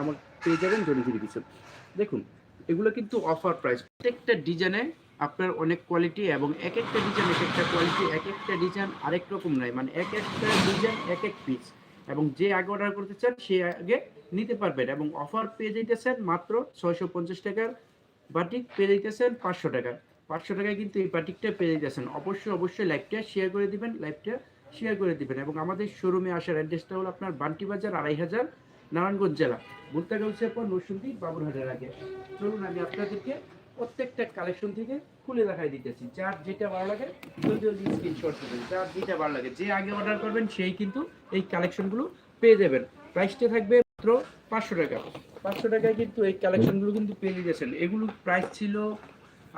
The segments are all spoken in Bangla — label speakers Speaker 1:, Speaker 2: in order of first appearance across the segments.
Speaker 1: আমার পেয়ে যাবেন থ্রি পিসের দেখুন, এগুলো কিন্তু অফার প্রাইস প্রত্যেকটা ডিজাইনে আপনার অনেক কোয়ালিটি এবং এক একটা ডিজাইন এক একটা কোয়ালিটি এক একটা ডিজাইন আরেক রকম নয়। মানে এক একটা ডিজাইন এক এক পিস এবং যে আগে অর্ডার করতে চান, সে আগে নিতে পারবেন এবং অফার পেয়ে যেতেছেন মাত্র ছয়শো পঞ্চাশ টাকার বাটিক পেয়ে যেতেছেন পাঁচশো টাকা পাঁচশো টাকায় কিন্তু এই বাটিকটা পেয়ে যেতেছেন অবশ্যই অবশ্যই লাইভটা শেয়ার করে দিবেন লাইভটা শেয়ার করে দিবেন। এবং আমাদের শোরুমে আসার অ্যাড্রেসটা হলো আপনার বান্টি বাজার আড়াই হাজার নারায়ণগঞ্জ জেলা। বলতে গেছে পর নরসিংদী, বাবুরহাটের আগে। চলুন, আমি আপনাদেরকে প্রত্যেকটা কালেকশন থেকে খুলে দেখাই দিতেছি। যার যেটা ভালো লাগে, জলদি জলদি স্ক্রিনশট দেবেন। যার যেটা ভালো লাগে, যে আগে অর্ডার করবেন, সেই কিন্তু এই কালেকশনগুলো পেয়ে যাবেন। প্রাইসটা থাকবে মাত্র পাঁচশো টাকা। পাঁচশো টাকায় কিন্তু এই কালেকশনগুলো কিন্তু পেয়ে দিতেছেন এগুলো প্রাইস ছিল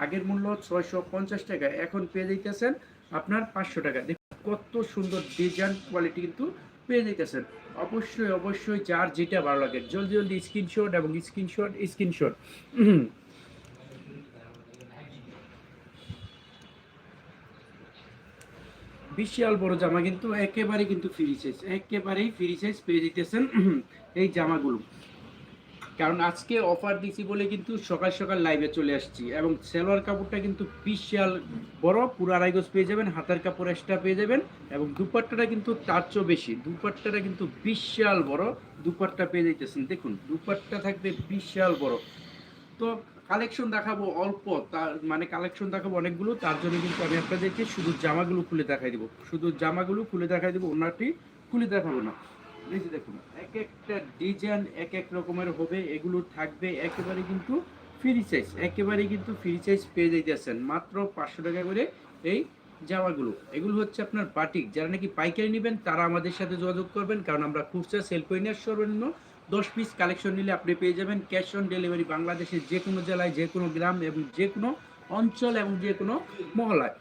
Speaker 1: আগের মূল্য ছয়শো পঞ্চাশ টাকা, এখন পেয়ে দিতেছেন আপনার পাঁচশো টাকা। দেখুন, কত সুন্দর ডিজাইন কোয়ালিটি কিন্তু পেয়ে যেতেছেন অবশ্যই অবশ্যই যার যেটা ভালো লাগে। জলদি জলদি স্ক্রিনশট এবং স্ক্রিনশট স্ক্রিনশট বিশাল বড় জামা কিন্তু একেবারে কিন্তু ফ্রি সাইজ একেবারেই ফ্রি সাইজ পেয়ে যেতেছেন এই জামাগুলো। কারণ আজকে অফার দিছি বলে কিন্তু সকাল সকাল লাইভে চলে আসছি। এবং সেলোয়ার কাপড়টা কিন্তু বিশাল বড়, পুরো আড়াই গজ পেয়ে যাবেন, হাতার কাপড় এক্সট্রা পেয়ে যাবেন এবং দুপাট্টাটা কিন্তু তার চেয়েও বেশি। দুপাট্টাটা কিন্তু বিশাল বড়, দুপাট্টা পেয়ে যাইতেছেন। দেখুন, দুপাট্টা থাকবে বিশাল বড়। তো কালেকশন দেখাবো অল্প, তার মানে কালেকশন দেখাবো অনেকগুলো, তার জন্য কিন্তু আমি আপনাদেরকে শুধু জামাগুলো খুলে দেখাই দিব। শুধু জামাগুলো খুলে দেখাই দিব ওনারটি খুলে দেখাবো না। যে দেখুন, এক একটা ডিজাইন এক এক রকমের হবে, এগুলো থাকবে একেবারে কিন্তু ফ্রি সাইজ একেবারে কিন্তু ফ্রি সাইজ পেয়ে যাইতেছেন মাত্র পাঁচশো টাকা করে এই জামাগুলো। এগুলো হচ্ছে আপনার বাটিক যারা নাকি পাইকারি নেবেন তারা আমাদের সাথে যোগাযোগ করবেন, কারণ আমরা খুচরা সেল করি না, সর্বনিম্ন দশ পিস কালেকশন নিলে আপনি পেয়ে যাবেন ক্যাশ অন ডেলিভারি বাংলাদেশের যে কোনো জেলায়, যে কোনো গ্রাম এবং যে কোনো অঞ্চল এবং যে কোনো মহলায়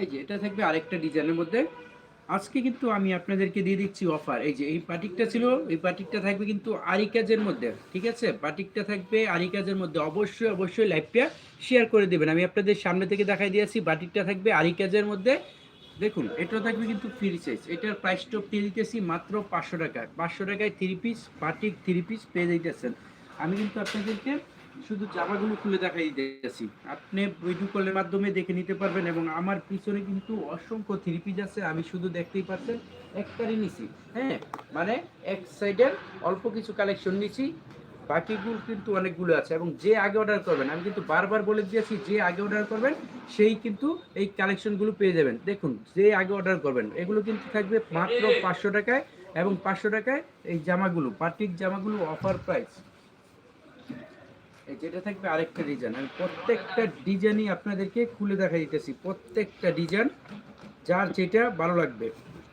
Speaker 1: এই যে, এটা থাকবে আরেকটা ডিজাইনের মধ্যে আজকে কিন্তু আমি আপনাদেরকে দিয়ে দিচ্ছি অফার এই যে, এই পাটিকটা ছিল, এই পাটিকটা থাকবে কিন্তু আরি কাজের মধ্যে, ঠিক আছে? পাটিকটা থাকবে আরি কাজের মধ্যে। অবশ্যই অবশ্যই লাইভটা শেয়ার করে দেবেন। আমি আপনাদের সামনে থেকে দেখাই দিয়েছি বাটিকটা থাকবে আরি কাজের মধ্যে। দেখুন, এটা থাকবে কিন্তু ফ্রি সাইজ এটার প্রাইসটা পেয়ে দিতেছি মাত্র পাঁচশো টাকায়। পাঁচশো টাকায় three piece batik three piece পেয়ে দিতেছেন আমি কিন্তু আপনাদেরকে শুধু জামাগুলো খুলে দেখাই দিতেছি আপনি ভিডিও কলের মাধ্যমে দেখে নিতে পারবেন এবং আমার পিছনে কিন্তু অসংখ্য থ্রি পিস আছে, আমি শুধু দেখতেই পাচ্ছেন। একটারই নিছি হ্যাঁ? মানে এক সাইডের অল্প কিছু কালেকশন নিছি বাকিগুলো কিন্তু অনেকগুলো আছে এবং যে আগে অর্ডার করবেন, আমি কিন্তু বারবার বলে দিয়েছি, যে আগে অর্ডার করবেন, সেই কিন্তু এই কালেকশনগুলো পেয়ে যাবেন। দেখুন, যে আগে অর্ডার করবেন, এগুলো কিন্তু থাকবে মাত্র পাঁচশো টাকায় এবং পাঁচশো টাকায় এই জামাগুলো পার্টিক জামাগুলো অফার প্রাইস যেটা থাকবে আরেকটা ডিজাইন আমি প্রত্যেকটা ডিজাইনই আপনাদেরকে খুলে দেখা দিতেছি। প্রত্যেকটা ডিজাইন যার যেটা ভালো লাগবে,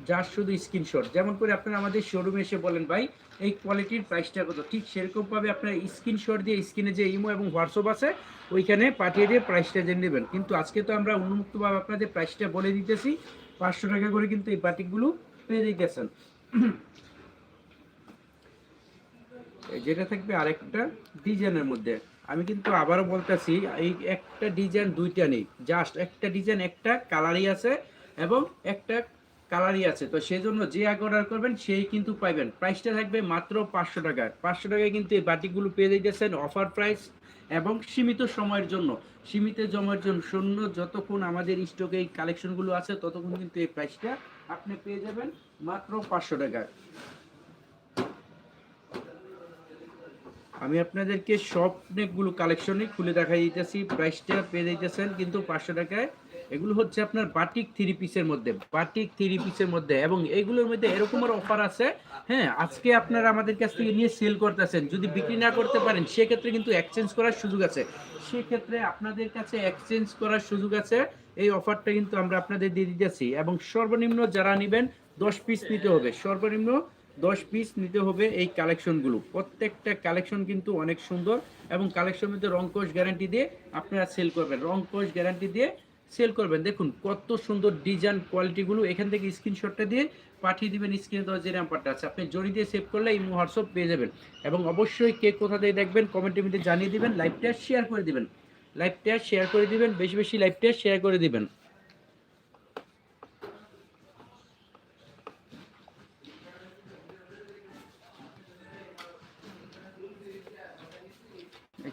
Speaker 1: যার শুধু স্ক্রিনশট যেমন করে আপনারা আমাদের শোরুমে এসে বলেন, ভাই, এই কোয়ালিটির প্রাইসটা কত? ঠিক সেরকমভাবে আপনার স্ক্রিনশট দিয়ে স্ক্রিনে যে ইমো এবং হোয়াটসঅ্যাপ আছে, ওইখানে পাঠিয়ে দিয়ে প্রাইসটা জেনে নেবেন। কিন্তু আজকে তো আমরা উন্মুক্তভাবে আপনাদের প্রাইসটা বলে দিতেছি। পাঁচশো টাকা করে কিন্তু এই বাটিকগুলো পেয়ে এই যেটা থাকবে আরেকটা ডিজাইনের মধ্যে। আমি কিন্তু আবারও বলতেছি, এই একটা ডিজাইন দুইটা নেই। জাস্ট একটা ডিজাইন, একটা কালারই আছে এবং একটা কালারই আছে। তো সেই জন্য যে আগে অর্ডার করবেন, সেই কিন্তু পাইবেন। প্রাইসটা থাকবে মাত্র পাঁচশো টাকায় পাঁচশো টাকায় কিন্তু এই বাটিকগুলো পেয়ে দিতেছেন অফার প্রাইস এবং সীমিত সময়ের জন্য। সীমিত জমার জন্য শূন্য যতক্ষণ আমাদের স্টকে এই কালেকশনগুলো আছে, ততক্ষণ কিন্তু এই প্রাইসটা আপনি পেয়ে যাবেন মাত্র পাঁচশো টাকায় আমি আপনাদেরকে সব অনেকগুলো কালেকশনই খুলে দেখাই দিতেছি, প্রাইসটা পেয়ে দিতেছেন কিন্তু পাঁচশো টাকায়। এগুলো হচ্ছে আপনার বাটিক থ্রি পিসের মধ্যে, বাটিক থ্রি পিসের মধ্যে এবং এইগুলোর মধ্যে এরকমের অফার আছে। হ্যাঁ আজকে আপনারা আমাদের কাছ থেকে নিয়ে সেল করতেছেন, যদি বিক্রি না করতে পারেন, সেক্ষেত্রে কিন্তু এক্সচেঞ্জ করার সুযোগ আছে। সেক্ষেত্রে আপনাদের কাছে এক্সচেঞ্জ করার সুযোগ আছে, এই অফারটা কিন্তু আমরা আপনাদের দিয়ে দিতেছি এবং সর্বনিম্ন যারা নেবেন, দশ পিস নিতে হবে। সর্বনিম্ন দশ পিস নিতে হবে এই কালেকশনগুলো প্রত্যেকটা কালেকশন কিন্তু অনেক সুন্দর এবং কালেকশন মধ্যে রংকোশ গ্যারান্টি দিয়ে আপনারা সেল করবেন। রংকোশ গ্যারান্টি দিয়ে সেল করবেন। দেখুন কত সুন্দর ডিজাইন কোয়ালিটিগুলো এখান থেকে স্ক্রিনশটটা দিয়ে পাঠিয়ে দিবেন স্ক্রিনে দেওয়া যে নাম্বারটা আছে। আপনি জড়ি দিয়ে সেভ করলে এই হোয়াটসঅ্যাপ পেয়ে যাবেন। এবং অবশ্যই কে কোথা থেকে দেখবেন কমেন্টের মধ্যে জানিয়ে দিবেন লাইভটা শেয়ার করে দিবেন। লাইভটা শেয়ার করে দিবেন, বেশি বেশি লাইভটা শেয়ার করে দিবেন।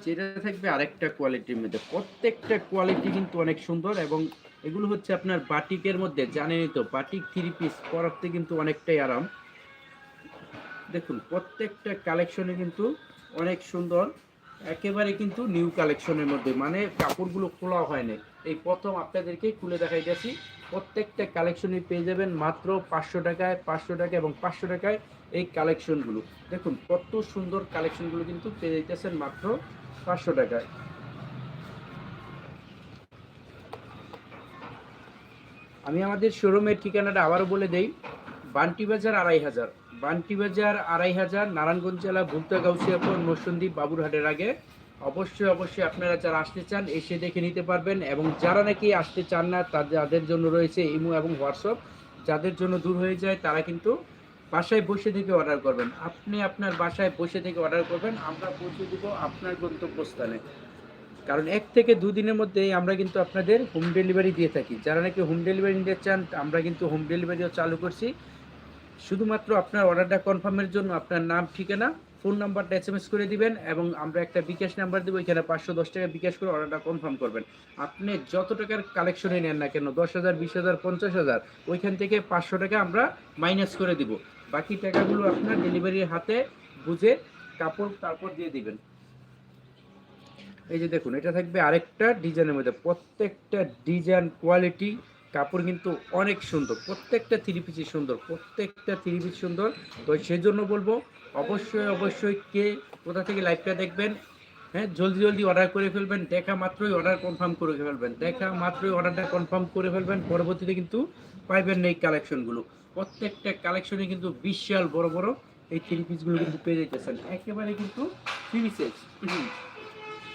Speaker 1: যেটা থাকবে আরেকটা কোয়ালিটির মধ্যে। প্রত্যেকটা কোয়ালিটি কিন্তু অনেক সুন্দর এবং এগুলো হচ্ছে আপনার বাটিকের মধ্যে, জানেনই তো বাটিক থ্রি পিস পরাতে কিন্তু অনেকটাই আরাম। দেখুন, প্রত্যেকটা কালেকশনে কিন্তু অনেক সুন্দর, একেবারে কিন্তু নিউ কালেকশনের মধ্যে মানে কাপড়গুলো খোলা হয়নি এই প্রথম আপনাদেরকে খুলে দেখাইতেছি প্রত্যেকটা কালেকশনে পেয়ে যাবেন মাত্র পাঁচশো টাকায়, পাঁচশো টাকা এবং পাঁচশো টাকায় এই কালেকশনগুলো দেখুন, কত সুন্দর কালেকশনগুলো কিন্তু পেয়ে যাইতেছেন মাত্র পাঁচশো টাকায়। আমি আমাদের শোরুমের ঠিকানাটা আবারও বলে দেই। বান্টি বাজার আড়াই হাজার। বান্টি বাজার আড়াই হাজার, নারায়ণগঞ্জ জেলা ভুক্তা গাউসিয়াপুর নরসন্দী বাবুরহাটের আগে। অবশ্যই অবশ্যই আপনারা যারা আসতে চান, এসে দেখে নিতে পারবেন এবং যারা নাকি আসতে চান না, তাদের জন্য রয়েছে ইমো এবং হোয়াটসঅ্যাপ, যাদের জন্য দূর হয়ে যায়, তারা কিন্তু বাসায় বসে থেকে অর্ডার করবেন। আপনি আপনার বাসায় বসে থেকে অর্ডার করবেন, আমরা পৌঁছে দেব আপনার গন্তব্যস্থানে। কারণ এক থেকে দুদিনের মধ্যে আমরা কিন্তু আপনাদের হোম ডেলিভারি দিয়ে থাকি। যারা নাকি হোম ডেলিভারি নিতে চান, আমরা কিন্তু হোম ডেলিভারিও চালু করছি। শুধুমাত্র আপনার অর্ডারটা কনফার্মের জন্য আপনার নাম, ঠিকানা ফোন নাম্বারটা এস এম এস করে দিবেন এবং আমরা একটা বিকাশ নাম্বার দেবো, এখানে পাঁচশো দশ টাকা বিকাশ করে অর্ডারটা কনফার্ম করবেন। আপনি যত টাকার কালেকশনে নেন না কেন, দশ হাজার, বিশ হাজার, পঞ্চাশ হাজার, ওইখান থেকে পাঁচশো টাকা আমরা মাইনাস করে দিব। বাকি টাকাগুলো আপনার ডেলিভারির হাতে বুঝে কাপড় তারপর দিয়ে দিবেন। এই যে দেখুন, এটা থাকবে আরেকটা ডিজাইনের মধ্যে। প্রত্যেকটা ডিজাইন কোয়ালিটি কাপড় কিন্তু অনেক সুন্দর, প্রত্যেকটা থ্রি পিসই সুন্দর, প্রত্যেকটা থ্রি পিস সুন্দর। তো সেজন্য বলব, অবশ্যই অবশ্যই কে কোথা থেকে লাইভটা দেখবেন হ্যাঁ জলদি জলদি অর্ডার করে ফেলবেন, দেখা মাত্রই অর্ডার কনফার্ম করে ফেলবেন, দেখা মাত্রই অর্ডারটা কনফার্ম করে ফেলবেন, পরবর্তীতে কিন্তু পাইবেন এই কালেকশনগুলো প্রত্যেকটা কালেকশনে কিন্তু বিশাল বড় বড় এই থ্রি পিসগুলো কিন্তু পেয়ে যাইতেছেন। একেবারে কিন্তু থ্রি পিসেস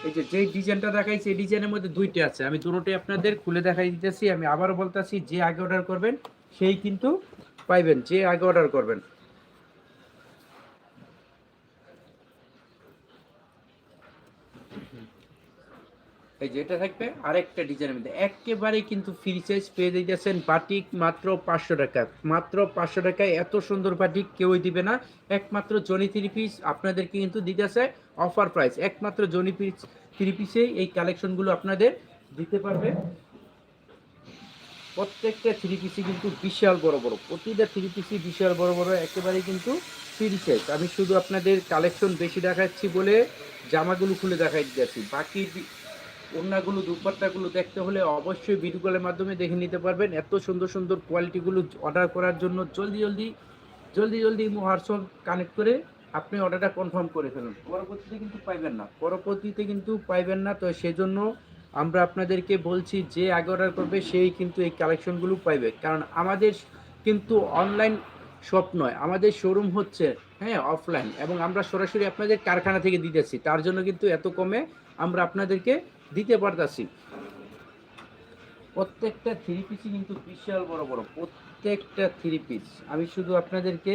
Speaker 1: এই যে, যেই ডিজাইনটা দেখাইছি, এই ডিজাইনের মধ্যে দুইটা আছে। আমি দুটোটাই আপনাদের খুলে দেখাই দিতেছি, আমি আবারও বলতেছি, যে আগে অর্ডার করবেন, সেই কিন্তু পাইবেন, যে আগে অর্ডার করবেন। এই যে এটা থাকবে আরেকটা ডিজাইনের মধ্যে। একেবারে কিন্তু ফ্রি সাইজ পেয়ে দিতেছেন বাটিক মাত্র পাঁচশো টাকা। মাত্র পাঁচশো টাকায় এত সুন্দর বাটিক কেউই দিবে না। একমাত্র জনি থ্রি পিস আপনাদেরকে কিন্তু দিতেছে অফার প্রাইস একমাত্র জনি পিস থ্রি পিসেই এই কালেকশনগুলো আপনাদের দিতে পারবে। প্রত্যেকটা থ্রি পিসি কিন্তু বিশাল বড় বড়। প্রতিটা থ্রি পিসি বিশাল বড় বড়, একেবারে কিন্তু ফ্রি সাইজ আমি শুধু আপনাদের কালেকশন বেশি দেখাচ্ছি বলে জামাগুলো খুলে দেখাই দিচ্ছি বাকি ওড়নাগুলো, দুপাট্টাগুলো দেখতে হলে অবশ্যই ভিডিও কলের মাধ্যমে দেখে নিতে পারবেন। এত সুন্দর সুন্দর কোয়ালিটিগুলো অর্ডার করার জন্য জলদি জলদি জলদি জলদি হোয়াটসঅ্যাপ কানেক্ট করে আপনি অর্ডারটা কনফার্ম করে ফেলুন। পরবর্তীতে কিন্তু পাইবেন না। পরবর্তীতে কিন্তু পাইবেন না। তো সেজন্য আমরা আপনাদেরকে বলছি, যে আগে অর্ডার করবে, সেই কিন্তু এই কালেকশনগুলো পাইবে। কারণ আমাদের কিন্তু অনলাইন শপ নয়, আমাদের শোরুম হচ্ছে হ্যাঁ অফলাইন এবং আমরা সরাসরি আপনাদের কারখানা থেকে দিতেছি। তার জন্য কিন্তু এত কমে আমরা আপনাদেরকে দিতে পারতাছি। প্রত্যেকটা থ্রি পিসই কিন্তু বিশাল বড় বড়, প্রত্যেকটা থ্রি পিস আমি শুধু আপনাদেরকে,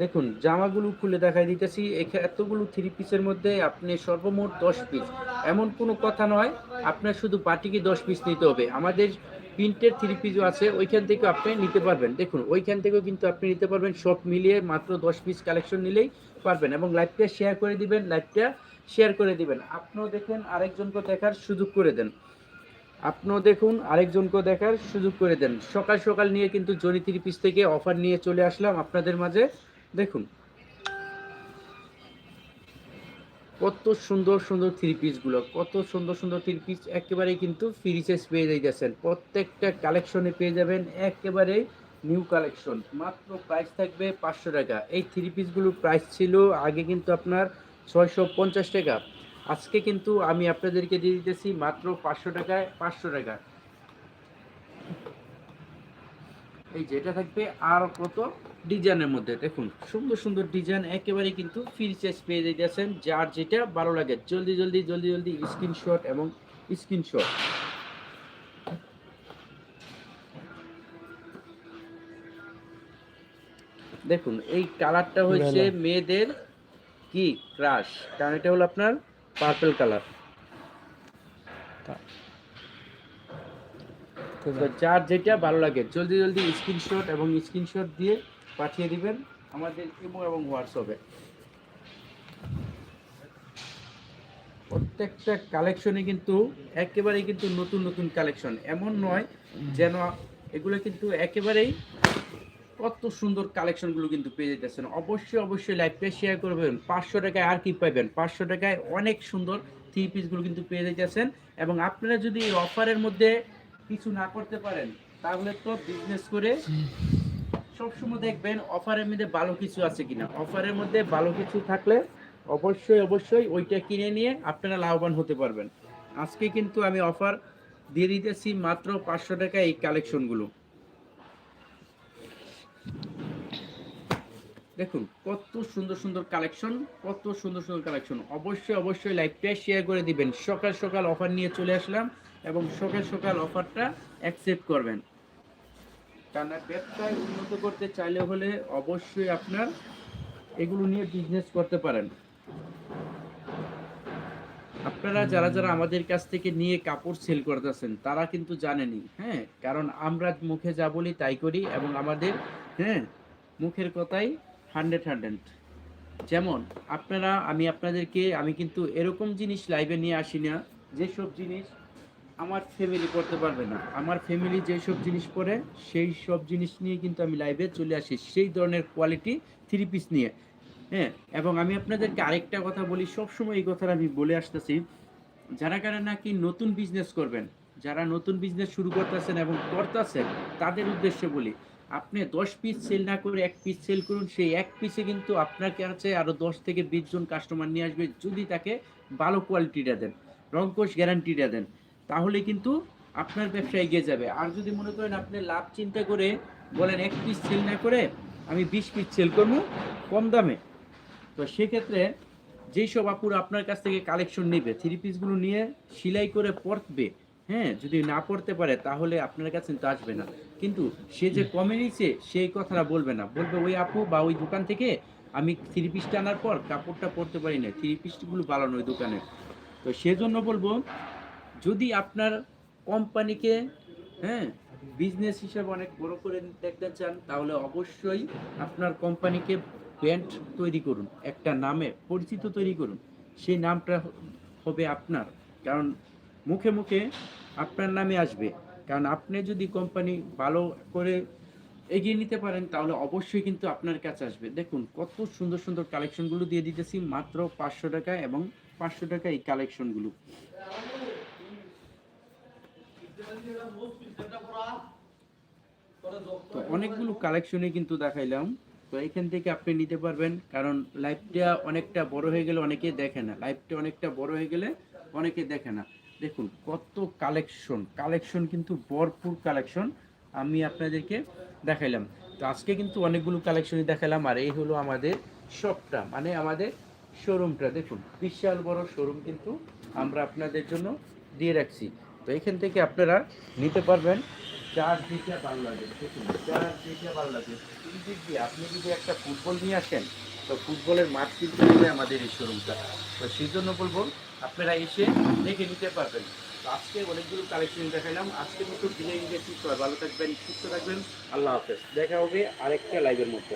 Speaker 1: দেখুন, জামাগুলো খুলে দেখাই দিতেছি। এতগুলো থ্রি পিসের মধ্যে আপনি সর্বমোট দশ পিস এমন কোনো কথা নয়, আপনার শুধু বাটিকে দশ পিস নিতে হবে। আমাদের প্রিন্টের থ্রি পিসও আছে, ওইখান থেকে আপনি নিতে পারবেন। দেখুন, ওইখান থেকেও কিন্তু আপনি নিতে পারবেন, সব মিলিয়ে মাত্র দশ পিস কালেকশন নিলেই পারবেন এবং লাইভটা শেয়ার করে দিবেন, লাইভটা শেয়ার করে দিবেন। আপনিও দেখেন, আরেকজনকে দেখার সুযোগ করে দেন। আপনিও দেখুন, আরেকজনকে দেখার সুযোগ করে দেন। সকাল সকাল নিয়ে কিন্তু জনি থ্রি পিস থেকে অফার নিয়ে চলে আসলাম আপনাদের মাঝে। দেখুন কত সুন্দর সুন্দর থ্রি পিসগুলো কত সুন্দর সুন্দর থ্রি পিস একেবারেই কিন্তু ফ্রি পেয়ে যাইতেছেন প্রত্যেকটা কালেকশনে পেয়ে যাবেন একেবারে নিউ কালেকশন মাত্র প্রাইস থাকবে পাঁচশো টাকা। এই থ্রি পিসগুলোর প্রাইস ছিল আগে কিন্তু আপনার ছয়শো পঞ্চাশ টাকা। আজকে কিন্তু আমি আপনাদেরকে দিয়ে দিতেছি মাত্র পাঁচশো টাকায় পাঁচশো টাকা। এই যেটা থাকবে আর কত? ডিজাইনের মধ্যে দেখুন সুন্দর সুন্দর ডিজাইন একেবারে কিন্তু ফ্রি সাইজ পেয়ে যাইতেছেন যার যেটা ভালো লাগে জলদি জলদি জলদি জলদি স্ক্রিনশট এবং স্ক্রিনশট দেখুন এই কালারটা হচ্ছে মেয়েদের কি? ক্রাশ কারণ এটা হলো আপনার পার্পল কালার তো যার যেটা ভালো লাগে জলদি জলদি স্ক্রিনশট এবং স্ক্রিনশট দিয়ে পাঠিয়ে দিবেন আমাদের ইমো এবং হোয়াটসঅ্যাপে প্রত্যেকটা কালেকশনে কিন্তু একেবারেই কিন্তু নতুন নতুন কালেকশন এমন নয় যেন এগুলো কিন্তু একেবারেই কত সুন্দর কালেকশনগুলো কিন্তু পেয়ে যেতেছেন। অবশ্যই অবশ্যই লাইভটা শেয়ার করবেন। পাঁচশো টাকায় আর কি পাবেন? পাঁচশো টাকায় অনেক সুন্দর থ্রি পিসগুলো কিন্তু পেয়ে যেতেছেন। এবং আপনারা যদি এই অফারের মধ্যে কিছু না করতে পারেন, তাহলে তো বিজনেস করে সবসময় দেখবেন অফারের মধ্যে ভালো কিছু আছে কিনা। অফারের মধ্যে ভালো কিছু থাকলে অবশ্যই অবশ্যই ওইটা কিনে নিয়ে আপনারা লাভবান হতে পারবেন। আজকে কিন্তু আমি অফার দিয়ে দিতেছি মাত্র পাঁচশো টাকা এই কালেকশনগুলো। দেখুন, কত সুন্দর সুন্দর কালেকশন, কত সুন্দর সুন্দর কালেকশন। অবশ্যই অবশ্যই লাইভটা শেয়ার করে দিবেন। সকাল সকাল অফার নিয়ে চলে আসলাম এবং সকাল সকাল অফারটা অ্যাকসেপ্ট করবেন। কারণ ব্যবসায় উন্নত করতে চাইলে হলে অবশ্যই আপনার এগুলো নিয়ে বিজনেস করতে পারেন। আপনারা যারা যারা আমাদের কাছ থেকে নিয়ে কাপড় সেল করতেছেন, তারা কিন্তু জানেনই হ্যাঁ? কারণ আমরা মুখে যা বলি তাই করি এবং আমাদের হ্যাঁ? মুখের কথাই হান্ড্রেড হান্ড্রেড যেমন, আপনারা, আমি আপনাদেরকে, আমি কিন্তু এরকম জিনিস লাইভে নিয়ে আসি না, যেসব জিনিস আমার ফ্যামিলি করতে পারবে না। আমার ফ্যামিলি যেসব জিনিস পরে, সেই সব জিনিস নিয়ে কিন্তু আমি লাইভে চলে আসি। সেই ধরনের কোয়ালিটি থ্রি পিস নিয়ে। হ্যাঁ এবং আমি আপনাদেরকে আরেকটা কথা বলি, সবসময় এই কথাটা আমি বলে আসতেছি, যারা কারা নাকি নতুন বিজনেস করবেন, যারা নতুন বিজনেস শুরু করতেছেন এবং করতেছেন, তাদের উদ্দেশ্যে বলি, আপনি দশ পিস সেল না করে এক পিস সেল করুন, সেই এক পিসে কিন্তু আপনার কাছে আরও দশ থেকে বিশ জন কাস্টমার নিয়ে আসবে, যদি তাকে ভালো কোয়ালিটিটা দেন রঙ্কশ গ্যারান্টিটা দেন। তাহলে কিন্তু আপনার ব্যবসা এগিয়ে যাবে। আর যদি মনে করেন আপনি লাভ চিন্তা করে বলেন, এক পিস সেল না করে আমি বিশ পিস সেল করব কম দামে। তো সেক্ষেত্রে যেই সব আপুর আপনার কাছ থেকে কালেকশন নেবে থ্রি পিসগুলো নিয়ে সেলাই করে পরবে হ্যাঁ যদি না পড়তে পারে, তাহলে আপনার কাছে তো আসবে না। কিন্তু সে যে কমে নিচ্ছে সেই কথাটা বলবে না। বলবে, ওই আপু বা ওই দোকান থেকে আমি থ্রি পিসটা আনার পর কাপড়টা পরতে পারি না থ্রি পিসগুলো ভালো নয় দোকানে। তো সেজন্য বলব যদি আপনার কোম্পানিকে হ্যাঁ বিজনেস হিসেবে অনেক বড় করে দেখতে চান, তাহলে অবশ্যই আপনার কোম্পানিকে ব্র্যান্ড তৈরি করুন, একটা নামে পরিচিত তৈরি করুন। সেই নামটা হবে আপনার। কারণ মুখে মুখে আপনার নামে আসবে। কারণ আপনি যদি কোম্পানি ভালো করে এগিয়ে নিতে পারেন, তাহলে অবশ্যই কিন্তু আপনার কাছে আসবে। দেখুন, কত সুন্দর সুন্দর কালেকশনগুলো দিয়ে দিতেছি, মাত্র পাঁচশো টাকা এবং পাঁচশো টাকা এই কালেকশনগুলো তো অনেকগুলো কালেকশনে কিন্তু দেখাইলাম। তো এখান থেকে আপনি নিতে পারবেন কারণ লাইভটা অনেকটা বড় হয়ে গেলে অনেকে দেখে না। লাইভটা অনেকটা বড় হয়ে গেলে অনেকে দেখে না। দেখুন কত কালেকশন কালেকশন কিন্তু ভরপুর কালেকশন আমি আপনাদেরকে দেখাইলাম। তো আজকে কিন্তু অনেকগুলো কালেকশনই দেখালাম আর এই হলো আমাদের শপটা মানে আমাদের শোরুমটা দেখুন বিশাল বড় শোরুম কিন্তু আমরা আপনাদের জন্য দিয়ে রাখছি। তো এখান থেকে আপনারা নিতে পারবেন। চার দিকে ভালো চার দিকে ভালো তিন দিক দিয়ে আপনি যদি একটা ফুটবল নিয়ে আসেন, তো ফুটবলের মাঠ কিন্তু আমাদের এই শোরুমটা। তো সেই জন্য বলব, আপনারা এসে দেখে নিতে পারবেন। তো আজকে অনেকগুলো কালেকশন দেখালাম। আজকে মতো দিনে গেছি ভালো থাকবেন, সুস্থ থাকবেন। আল্লাহ হাফেজ। দেখা হবে আরেকটা লাইভের মধ্যে।